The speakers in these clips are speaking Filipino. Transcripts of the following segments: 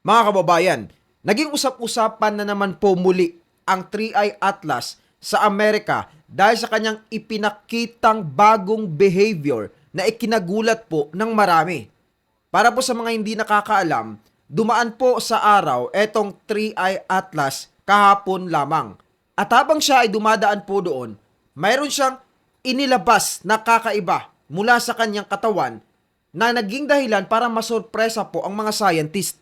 Mga kababayan, naging usap-usapan na naman po muli ang 3i Atlas sa Amerika dahil sa kanyang ipinakitang bagong behavior na ikinagulat po ng marami. Para po sa mga hindi nakakaalam, dumaan po sa araw etong 3i Atlas kahapon lamang. At habang siya ay dumadaan po doon, mayroon siyang inilabas na kakaiba mula sa kanyang katawan na naging dahilan para masorpresa po ang mga scientist.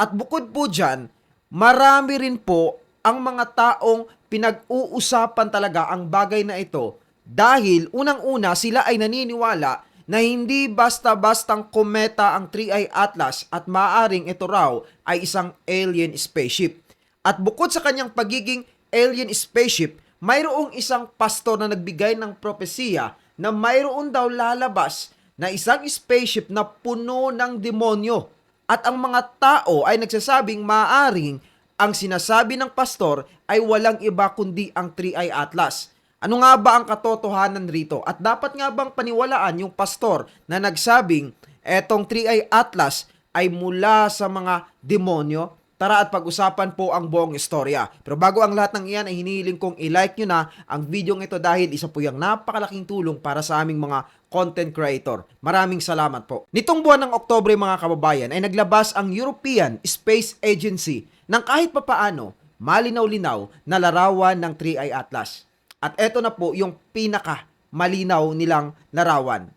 At bukod po dyan, marami rin po ang mga taong pinag-uusapan talaga ang bagay na ito dahil unang-una sila ay naniniwala na hindi basta-bastang kometa ang 3i Atlas at maaring ito raw ay isang alien spaceship. At bukod sa kanyang pagiging alien spaceship, mayroong isang pastor na nagbigay ng propesiya na mayroon daw lalabas na isang spaceship na puno ng demonyo. At ang mga tao ay nagsasabing maaring ang sinasabi ng pastor ay walang iba kundi ang 3i Atlas. Ano nga ba ang katotohanan rito? At dapat nga bang paniwalaan yung pastor na nagsabing etong 3i Atlas ay mula sa mga demonyo? Tara at pag-usapan po ang buong istorya. Pero bago ang lahat ng iyan ay hinihiling kong i-like nyo na ang video ito dahil isa po yung napakalaking tulong para sa aming mga content creator. Maraming salamat po. Nitong buwan ng Oktobre mga kababayan ay naglabas ang European Space Agency ng kahit papaano malinaw-linaw na larawan ng 3i Atlas. At eto na po yung pinaka malinaw nilang larawan.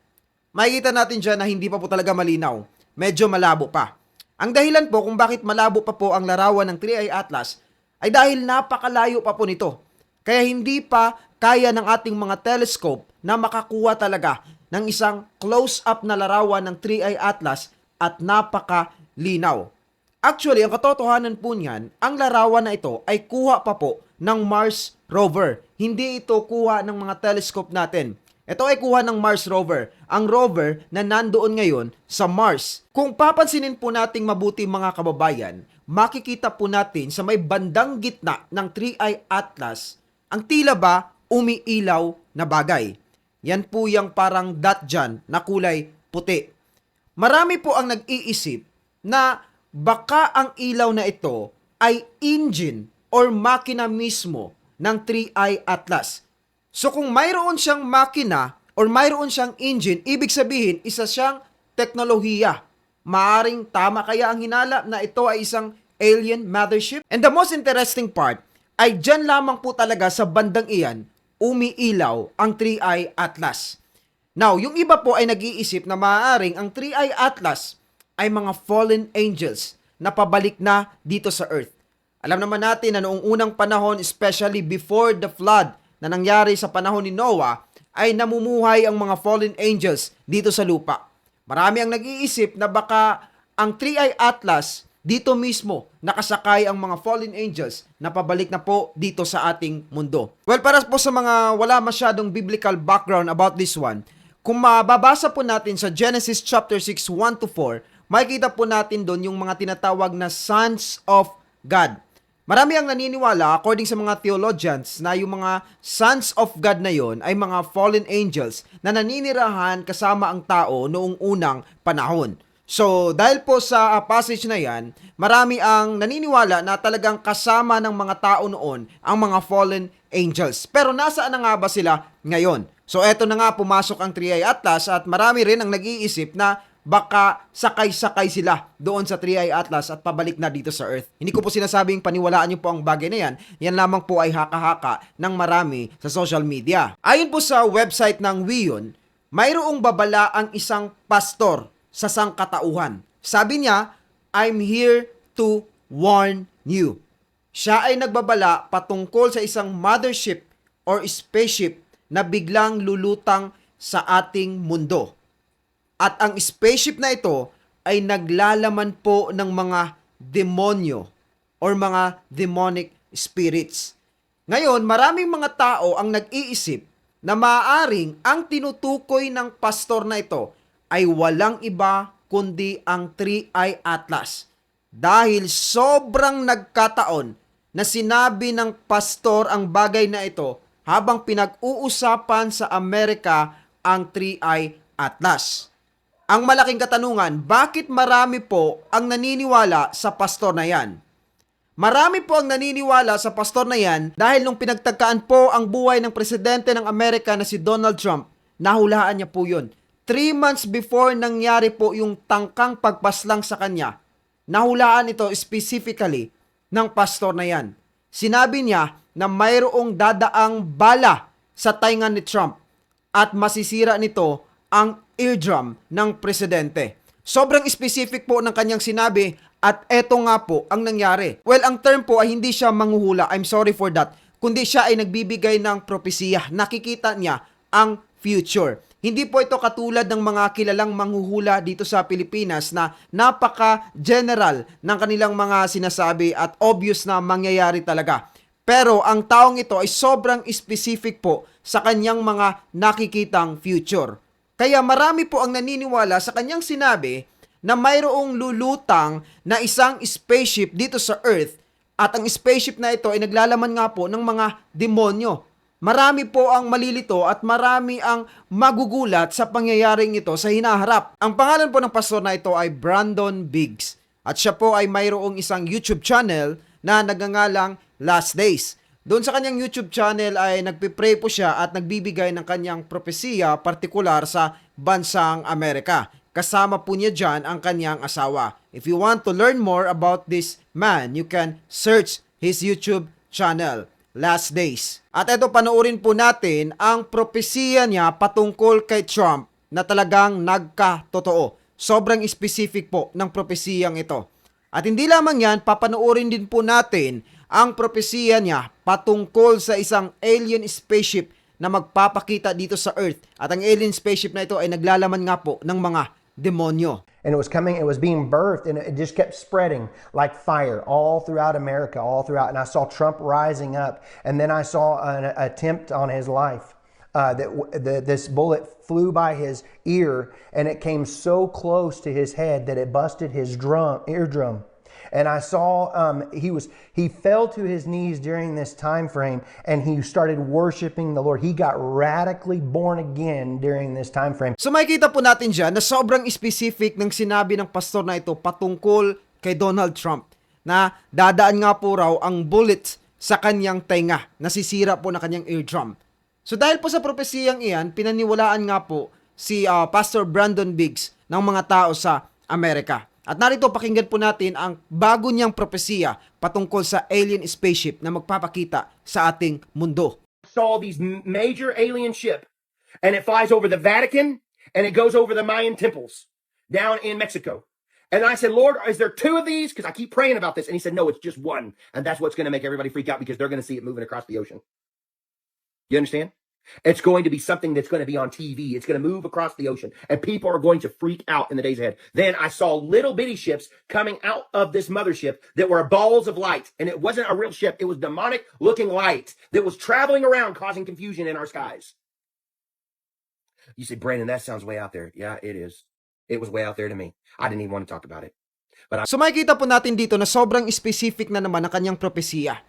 Makikita natin dyan na hindi pa po talaga malinaw. Medyo malabo pa. Ang dahilan po kung bakit malabo pa po ang larawan ng 3i Atlas ay dahil napakalayo pa po nito. Kaya hindi pa kaya ng ating mga telescope na makakuha talaga ng isang close-up na larawan ng 3i Atlas at napakalinaw. Actually, ang katotohanan po niyan, ang larawan na ito ay kuha pa po ng Mars rover. Hindi ito kuha ng mga telescope natin. Ito ay kuha ng Mars rover. Ang rover na nandoon ngayon sa Mars. Kung papansinin po nating mabuti mga kababayan, makikita po natin sa may bandang gitna ng 3i Atlas, ang tila ba umiilaw na bagay. Yan po yung parang dot dyan na kulay puti. Marami po ang nag-iisip na baka ang ilaw na ito ay engine or makina mismo ng 3i Atlas. So kung mayroon siyang makina or mayroon siyang engine, ibig sabihin isa siyang teknolohiya. Maaring tama kaya ang hinala na ito ay isang alien mothership? And the most interesting part ay dyan lamang po talaga sa bandang iyan umiilaw ang 3i Atlas. Now, yung iba po ay nag-iisip na maaaring ang 3i Atlas ay mga fallen angels na pabalik na dito sa earth. Alam naman natin na noong unang panahon, especially before the flood na nangyari sa panahon ni Noah, ay namumuhay ang mga fallen angels dito sa lupa. Marami ang nag-iisip na baka ang 3i Atlas dito mismo nakasakay ang mga fallen angels na pabalik na po dito sa ating mundo. Well, para po sa mga wala masyadong biblical background about this one, kung mababasa po natin sa Genesis chapter 6, 1 to 4, makikita po natin doon yung mga tinatawag na sons of God. Marami ang naniniwala according sa mga theologians na yung mga sons of God na yon ay mga fallen angels na naninirahan kasama ang tao noong unang panahon. So, dahil po sa uh, passage na yan, marami ang naniniwala na talagang kasama ng mga tao noon ang mga fallen angels. Pero nasaan na nga ba sila ngayon? So, eto na nga pumasok ang 3i Atlas at marami rin ang nag-iisip na baka sakay-sakay sila doon sa 3i Atlas at pabalik na dito sa Earth. Hindi ko po sinasabing paniwalaan niyo po ang bagay na yan. Yan lamang po ay haka-haka ng marami sa social media. Ayon po sa website ng WION, mayroong babala ang isang pastor sa sangkatauhan. Sabi niya, I'm here to warn you. Siya ay nagbabala patungkol sa isang mothership or spaceship na biglang lulutang sa ating mundo. At ang spaceship na ito ay naglalaman po ng mga demonyo or mga demonic spirits. Ngayon, maraming mga tao ang nag-iisip na maaaring ang tinutukoy ng pastor na ito ay walang iba kundi ang 3i Atlas. Dahil sobrang nagkataon na sinabi ng pastor ang bagay na ito habang pinag-uusapan sa Amerika ang 3i Atlas. Ang malaking katanungan, bakit marami po ang naniniwala sa pastor na yan? Marami po ang naniniwala sa pastor na yan dahil nung pinagtagkaan po ang buhay ng presidente ng Amerika na si Donald Trump, nahulaan niya po yun. Three months before nangyari po yung tangkang pagpaslang sa kanya, nahulaan ito specifically ng pastor na yan. Sinabi niya na mayroong dadaang bala sa tainga ni Trump at masisira nito ang eardrum ng presidente. Sobrang specific po ng kanyang sinabi at eto nga po ang nangyari. Well, ang term po ay hindi siya manghuhula. I'm sorry for that. Kundi siya ay nagbibigay ng propesiya. Nakikita niya ang future. Hindi po ito katulad ng mga kilalang manghuhula dito sa Pilipinas na napaka-general ng kanilang mga sinasabi at obvious na mangyayari talaga. Pero ang taong ito ay sobrang specific po sa kanyang mga nakikitang future. Kaya marami po ang naniniwala sa kanyang sinabi na mayroong lulutang na isang spaceship dito sa Earth at ang spaceship na ito ay naglalaman nga po ng mga demonyo. Marami po ang malilito at marami ang magugulat sa pangyayaring ito sa hinaharap. Ang pangalan po ng pastor na ito ay Brandon Biggs at siya po ay mayroong isang YouTube channel na nagngangalang Last Days. Doon sa kanyang YouTube channel ay nagpipray po siya at nagbibigay ng kanyang propesiya partikular sa bansang Amerika. Kasama po niya dyan ang kanyang asawa. If you want to learn more about this man, you can search his YouTube channel, Last Days. At ito panoorin po natin ang propesiya niya patungkol kay Trump na talagang nagka-totoo. Sobrang specific po ng propesiyang ito. At hindi lamang yan, papanoorin din po natin ang propesiya niya patungkol sa isang alien spaceship na magpapakita dito sa Earth. At ang alien spaceship na ito ay naglalaman nga po ng mga demonyo. and it was coming it was being birthed and it just kept spreading like fire all throughout america all throughout and i saw trump rising up and then i saw an attempt on his life uh, that the, this bullet flew by his ear and it came so close to his head that it busted his drum eardrum and I saw um, he was he fell to his knees during this time frame and he started worshiping the Lord. He got radically born again during this time frame. So makikita po natin dyan na sobrang specific ng sinabi ng pastor na ito patungkol kay Donald Trump na dadaan nga po raw ang bullet sa kanyang tenga, nasisira po na kanyang eardrum. So dahil po sa propesiyang iyan, pinaniwalaan nga po si ah, Pastor Brandon Biggs ng mga tao sa Amerika. At narito pakinggan po natin ang bago niyang patungkol sa alien spaceship na magpapakita sa ating mundo. saw these major alien ship and it flies over the Vatican and it goes over the Mayan temples down in Mexico. And I said, Lord, is there two of these? Because I keep praying about this. And he said, No, it's just one. And that's what's going to make everybody freak out because they're going to see it moving across the ocean. You understand? It's going to be something that's going to be on TV. It's going to move across the ocean and people are going to freak out in the days ahead. Then I saw little bitty ships coming out of this mothership that were balls of light. And it wasn't a real ship. It was demonic looking light that was traveling around causing confusion in our skies. You say, Brandon, that sounds way out there. Yeah, it is. It was way out there to me. I didn't even want to talk about it. But So makikita po natin dito na sobrang specific na naman ang kanyang propesiya.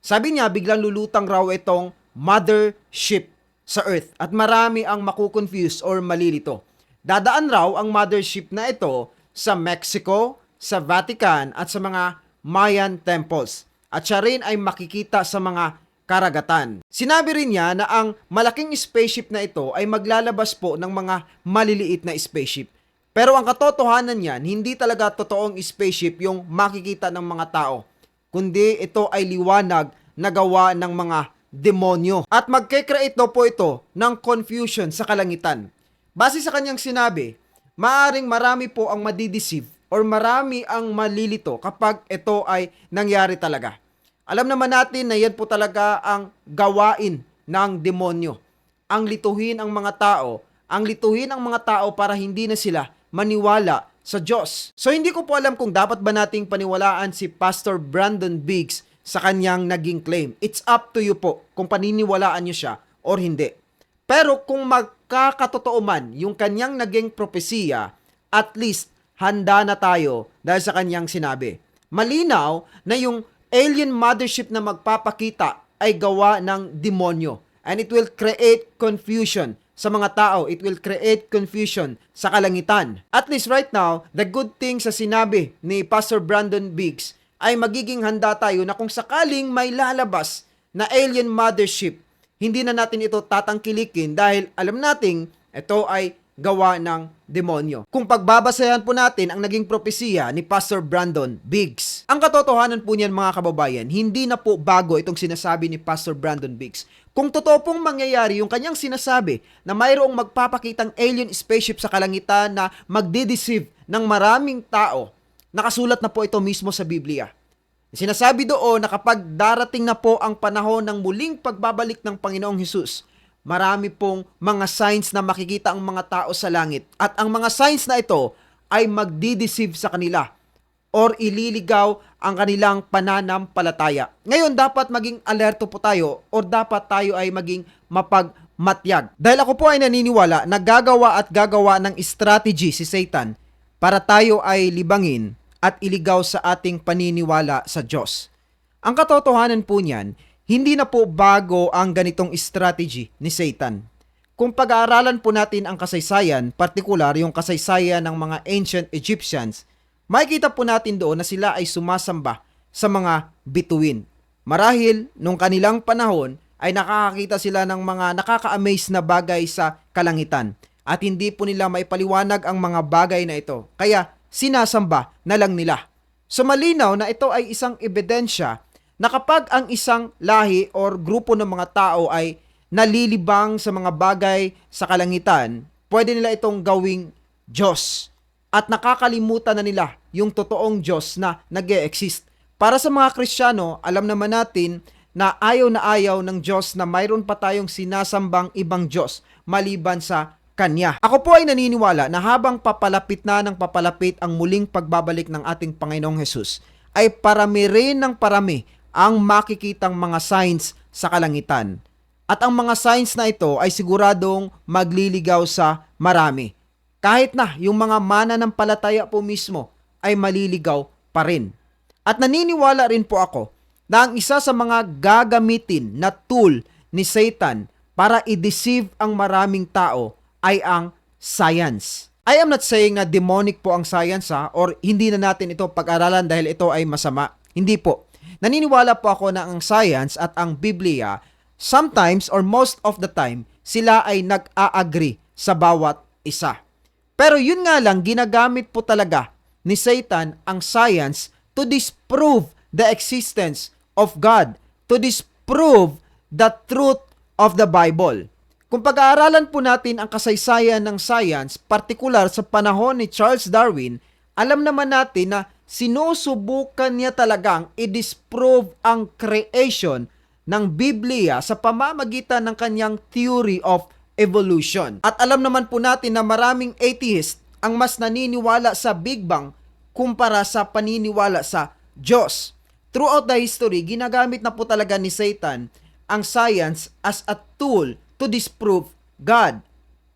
Sabi niya, biglang lulutang raw itong mothership sa Earth at marami ang makukonfuse or malilito. Dadaan raw ang mothership na ito sa Mexico, sa Vatican at sa mga Mayan temples. At siya rin ay makikita sa mga karagatan. Sinabi rin niya na ang malaking spaceship na ito ay maglalabas po ng mga maliliit na spaceship. Pero ang katotohanan niyan, hindi talaga totoong spaceship yung makikita ng mga tao, kundi ito ay liwanag na gawa ng mga demonyo. At magkikreate daw po ito ng confusion sa kalangitan. Base sa kanyang sinabi, maaring marami po ang madideceive or marami ang malilito kapag ito ay nangyari talaga. Alam naman natin na yan po talaga ang gawain ng demonyo. Ang lituhin ang mga tao, ang lituhin ang mga tao para hindi na sila maniwala sa Diyos. So hindi ko po alam kung dapat ba nating paniwalaan si Pastor Brandon Biggs sa kanyang naging claim. It's up to you po kung paniniwalaan niyo siya or hindi. Pero kung magkakatotoo man yung kanyang naging propesiya, at least handa na tayo dahil sa kanyang sinabi. Malinaw na yung alien mothership na magpapakita ay gawa ng demonyo and it will create confusion sa mga tao. It will create confusion sa kalangitan. At least right now, the good thing sa sinabi ni Pastor Brandon Biggs ay magiging handa tayo na kung sakaling may lalabas na alien mothership, hindi na natin ito tatangkilikin dahil alam nating ito ay gawa ng demonyo. Kung pagbabasayan po natin ang naging propesiya ni Pastor Brandon Biggs. Ang katotohanan po niyan mga kababayan, hindi na po bago itong sinasabi ni Pastor Brandon Biggs. Kung totoo pong mangyayari yung kanyang sinasabi na mayroong magpapakitang alien spaceship sa kalangitan na magdideceive ng maraming tao, nakasulat na po ito mismo sa Biblia. Sinasabi doon na kapag darating na po ang panahon ng muling pagbabalik ng Panginoong Hesus, marami pong mga signs na makikita ang mga tao sa langit. At ang mga signs na ito ay magdideceive sa kanila or ililigaw ang kanilang pananampalataya. Ngayon, dapat maging alerto po tayo or dapat tayo ay maging mapagmatyag. Dahil ako po ay naniniwala na gagawa at gagawa ng strategy si Satan para tayo ay libangin at iligaw sa ating paniniwala sa Diyos. Ang katotohanan po niyan, hindi na po bago ang ganitong strategy ni Satan. Kung pag-aaralan po natin ang kasaysayan, partikular yung kasaysayan ng mga ancient Egyptians, makikita po natin doon na sila ay sumasamba sa mga bituin. Marahil, nung kanilang panahon, ay nakakakita sila ng mga nakaka-amaze na bagay sa kalangitan at hindi po nila maipaliwanag ang mga bagay na ito. Kaya sinasamba na lang nila. So malinaw na ito ay isang ebidensya na kapag ang isang lahi or grupo ng mga tao ay nalilibang sa mga bagay sa kalangitan, pwede nila itong gawing Diyos. At nakakalimutan na nila yung totoong Diyos na nag exist Para sa mga Kristiyano, alam naman natin na ayaw na ayaw ng Diyos na mayroon pa tayong sinasambang ibang Diyos maliban sa Kanya. Ako po ay naniniwala na habang papalapit na ng papalapit ang muling pagbabalik ng ating Panginoong Hesus, ay parami rin ng parami ang makikitang mga signs sa kalangitan. At ang mga signs na ito ay siguradong magliligaw sa marami. Kahit na yung mga mana ng palataya po mismo ay maliligaw pa rin. At naniniwala rin po ako na ang isa sa mga gagamitin na tool ni Satan para i-deceive ang maraming tao ay ang science. I am not saying na demonic po ang science ha, or hindi na natin ito pag-aralan dahil ito ay masama. Hindi po. Naniniwala po ako na ang science at ang Biblia, sometimes or most of the time, sila ay nag-a-agree sa bawat isa. Pero yun nga lang, ginagamit po talaga ni Satan ang science to disprove the existence of God, to disprove the truth of the Bible. Kung pag-aaralan po natin ang kasaysayan ng science, partikular sa panahon ni Charles Darwin, alam naman natin na sinusubukan niya talagang i-disprove ang creation ng Biblia sa pamamagitan ng kanyang theory of evolution. At alam naman po natin na maraming atheist ang mas naniniwala sa Big Bang kumpara sa paniniwala sa Diyos. Throughout the history, ginagamit na po talaga ni Satan ang science as a tool to disprove God.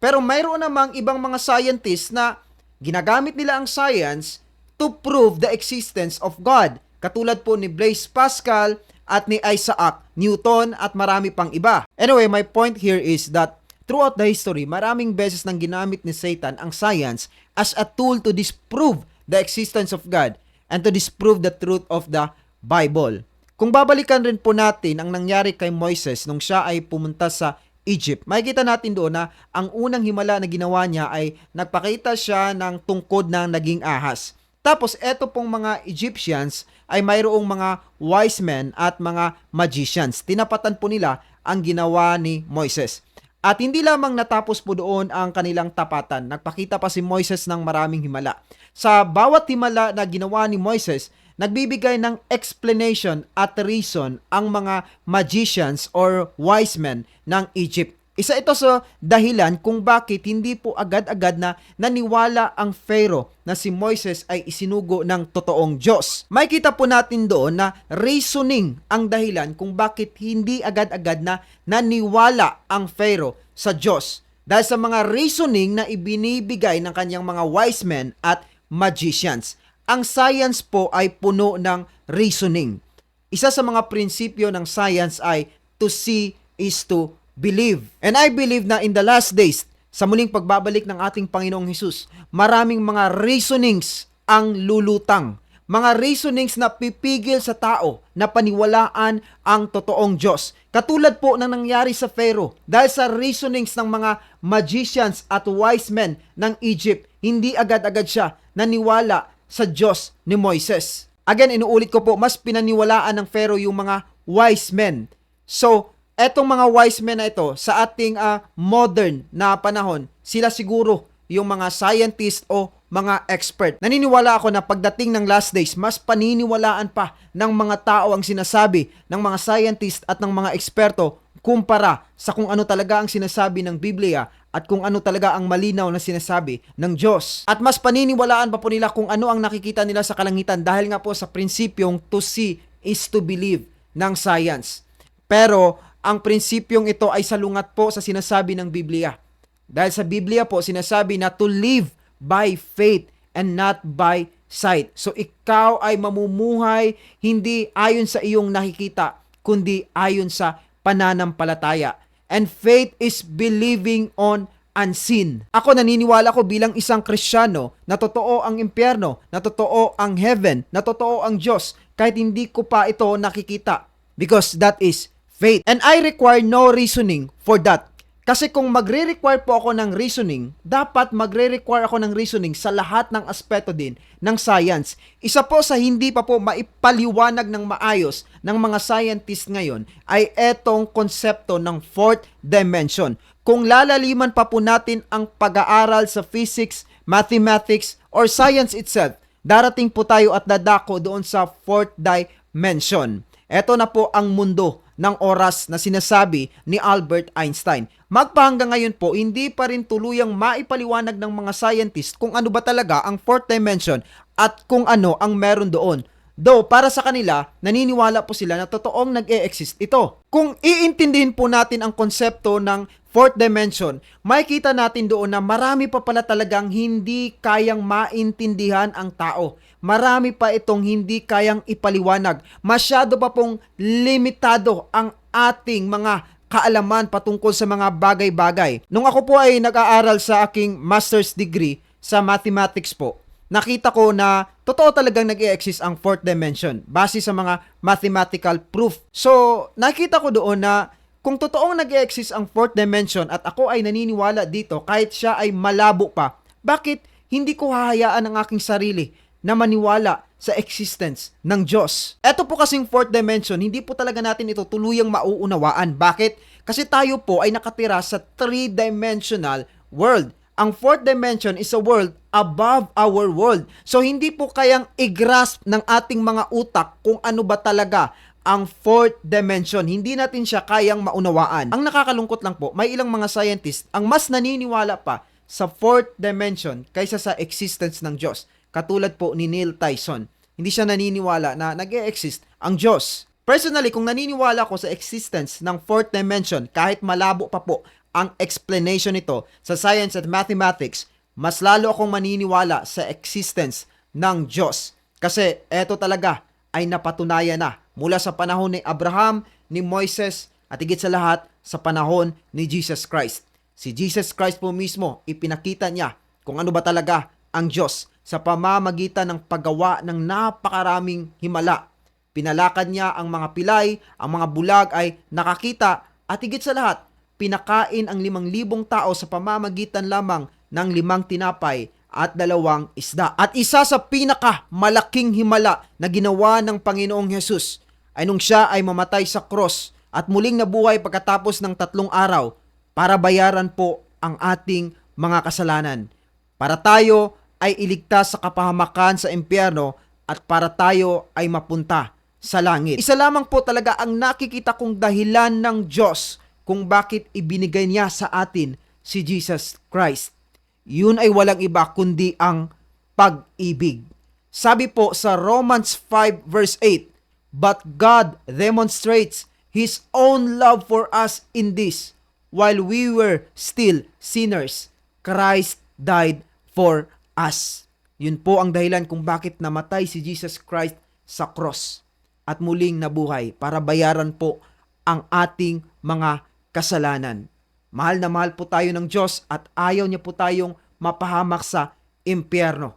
Pero mayroon namang ibang mga scientists na ginagamit nila ang science to prove the existence of God. Katulad po ni Blaise Pascal at ni Isaac Newton at marami pang iba. Anyway, my point here is that throughout the history, maraming beses nang ginamit ni Satan ang science as a tool to disprove the existence of God and to disprove the truth of the Bible. Kung babalikan rin po natin ang nangyari kay Moises nung siya ay pumunta sa Egypt, makikita natin doon na ang unang himala na ginawa niya ay nagpakita siya ng tungkod na naging ahas. Tapos eto pong mga Egyptians ay mayroong mga wise men at mga magicians. Tinapatan po nila ang ginawa ni Moises. At hindi lamang natapos po doon ang kanilang tapatan. Nagpakita pa si Moises ng maraming himala. Sa bawat himala na ginawa ni Moises, nagbibigay ng explanation at reason ang mga magicians or wise men ng Egypt. Isa ito sa dahilan kung bakit hindi po agad-agad na naniwala ang Pharaoh na si Moises ay isinugo ng totoong Diyos. May kita po natin doon na reasoning ang dahilan kung bakit hindi agad-agad na naniwala ang Pharaoh sa Diyos. Dahil sa mga reasoning na ibinibigay ng kanyang mga wise men at magicians. Ang science po ay puno ng reasoning. Isa sa mga prinsipyo ng science ay to see is to believe. And I believe na in the last days, sa muling pagbabalik ng ating Panginoong Hesus, maraming mga reasonings ang lulutang. Mga reasonings na pipigil sa tao na paniwalaan ang totoong Diyos. Katulad po ng nangyari sa Pharaoh dahil sa reasonings ng mga magicians at wise men ng Egypt, hindi agad-agad siya naniwala sa Diyos ni Moises. Again, inuulit ko po, mas pinaniwalaan ng Pharaoh yung mga wise men. So, etong mga wise men na ito, sa ating ah, modern na panahon, sila siguro yung mga scientist o mga expert. Naniniwala ako na pagdating ng last days, mas paniniwalaan pa ng mga tao ang sinasabi ng mga scientist at ng mga eksperto kumpara sa kung ano talaga ang sinasabi ng Biblia at kung ano talaga ang malinaw na sinasabi ng Diyos. At mas paniniwalaan pa po nila kung ano ang nakikita nila sa kalangitan dahil nga po sa prinsipyong to see is to believe ng science. Pero ang prinsipyong ito ay salungat po sa sinasabi ng Biblia. Dahil sa Biblia po sinasabi na to live by faith and not by sight. So ikaw ay mamumuhay hindi ayon sa iyong nakikita, kundi ayon sa pananampalataya. And faith is believing on unseen. Ako naniniwala ko bilang isang Kristiyano na totoo ang impyerno, na totoo ang heaven, na totoo ang Diyos kahit hindi ko pa ito nakikita. Because that is faith. And I require no reasoning for that. Kasi kung magre-require po ako ng reasoning, dapat magre-require ako ng reasoning sa lahat ng aspeto din ng science. Isa po sa hindi pa po maipaliwanag ng maayos ng mga scientist ngayon ay etong konsepto ng fourth dimension. Kung lalaliman pa po natin ang pag-aaral sa physics, mathematics, or science itself, darating po tayo at dadako doon sa fourth dimension. Ito na po ang mundo ng oras na sinasabi ni Albert Einstein. Magpahanggang ngayon po, hindi pa rin tuluyang maipaliwanag ng mga scientist kung ano ba talaga ang fourth dimension at kung ano ang meron doon. Though, para sa kanila, naniniwala po sila na totoong nag-e-exist ito. Kung iintindihin po natin ang konsepto ng fourth dimension, makikita natin doon na marami pa pala talagang hindi kayang maintindihan ang tao. Marami pa itong hindi kayang ipaliwanag. Masyado pa pong limitado ang ating mga kaalaman patungkol sa mga bagay-bagay. Nung ako po ay nag-aaral sa aking master's degree sa mathematics po, nakita ko na totoo talagang nag exist ang fourth dimension base sa mga mathematical proof. So, nakita ko doon na kung totoong nag exist ang fourth dimension at ako ay naniniwala dito kahit siya ay malabo pa, bakit hindi ko hahayaan ang aking sarili na maniwala sa existence ng Diyos. Ito po kasing fourth dimension, hindi po talaga natin ito tuluyang mauunawaan. Bakit? Kasi tayo po ay nakatira sa three-dimensional world. Ang fourth dimension is a world above our world. So hindi po kayang i-grasp ng ating mga utak kung ano ba talaga ang fourth dimension. Hindi natin siya kayang maunawaan. Ang nakakalungkot lang po, may ilang mga scientists ang mas naniniwala pa sa fourth dimension kaysa sa existence ng Diyos. Katulad po ni Neil Tyson. Hindi siya naniniwala na nag exist ang Diyos. Personally, kung naniniwala ko sa existence ng fourth dimension, kahit malabo pa po ang explanation nito sa science at mathematics, mas lalo akong maniniwala sa existence ng Diyos. Kasi eto talaga ay napatunayan na mula sa panahon ni Abraham, ni Moises, at higit sa lahat sa panahon ni Jesus Christ. Si Jesus Christ po mismo, ipinakita niya kung ano ba talaga ang Diyos sa pamamagitan ng paggawa ng napakaraming himala. Pinalakad niya ang mga pilay, ang mga bulag ay nakakita at higit sa lahat, pinakain ang limang libong tao sa pamamagitan lamang ng limang tinapay at dalawang isda. At isa sa pinaka malaking himala na ginawa ng Panginoong Hesus ay nung siya ay mamatay sa cross at muling nabuhay pagkatapos ng tatlong araw para bayaran po ang ating mga kasalanan. Para tayo ay iligtas sa kapahamakan sa impyerno at para tayo ay mapunta sa langit. Isa lamang po talaga ang nakikita kong dahilan ng Diyos kung bakit ibinigay niya sa atin si Jesus Christ. Yun ay walang iba kundi ang pag-ibig. Sabi po sa Romans 5 verse 8, But God demonstrates His own love for us in this, while we were still sinners, Christ died for us. Yun po ang dahilan kung bakit namatay si Jesus Christ sa cross at muling nabuhay para bayaran po ang ating mga kasalanan. Mahal na mahal po tayo ng Diyos at ayaw niya po tayong mapahamak sa impyerno.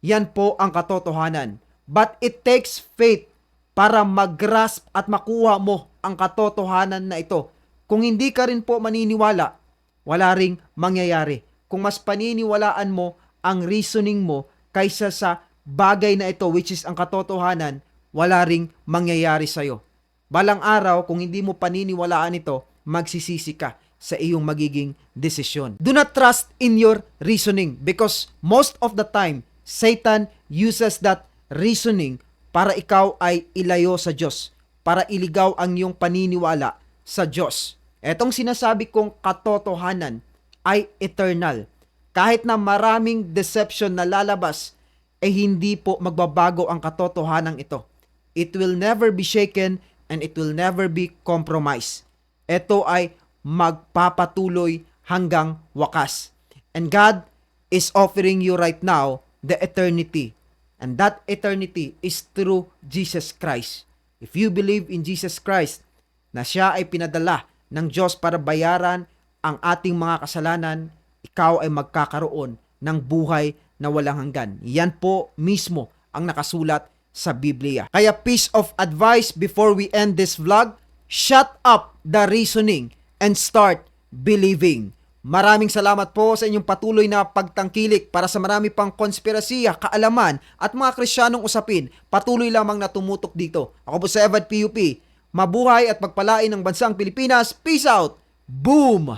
Yan po ang katotohanan. But it takes faith para mag-grasp at makuha mo ang katotohanan na ito. Kung hindi ka rin po maniniwala, wala ring mangyayari. Kung mas paniniwalaan mo ang reasoning mo kaysa sa bagay na ito which is ang katotohanan, wala ring mangyayari sa'yo. Balang araw, kung hindi mo paniniwalaan ito, magsisisi ka sa iyong magiging desisyon. Do not trust in your reasoning because most of the time, Satan uses that reasoning para ikaw ay ilayo sa Diyos, para iligaw ang iyong paniniwala sa Diyos. Etong sinasabi kong katotohanan ay eternal. Kahit na maraming deception na lalabas, eh hindi po magbabago ang katotohanan ito. It will never be shaken and it will never be compromised. Ito ay magpapatuloy hanggang wakas. And God is offering you right now the eternity. And that eternity is through Jesus Christ. If you believe in Jesus Christ, na siya ay pinadala ng Diyos para bayaran ang ating mga kasalanan, ikaw ay magkakaroon ng buhay na walang hanggan. Yan po mismo ang nakasulat sa Biblia. Kaya piece of advice before we end this vlog, shut up the reasoning and start believing. Maraming salamat po sa inyong patuloy na pagtangkilik para sa marami pang konspirasiya, kaalaman at mga Krisyanong usapin. Patuloy lamang na tumutok dito. Ako po sa Evad PUP. Mabuhay at pagpalain ng bansang Pilipinas. Peace out! Boom!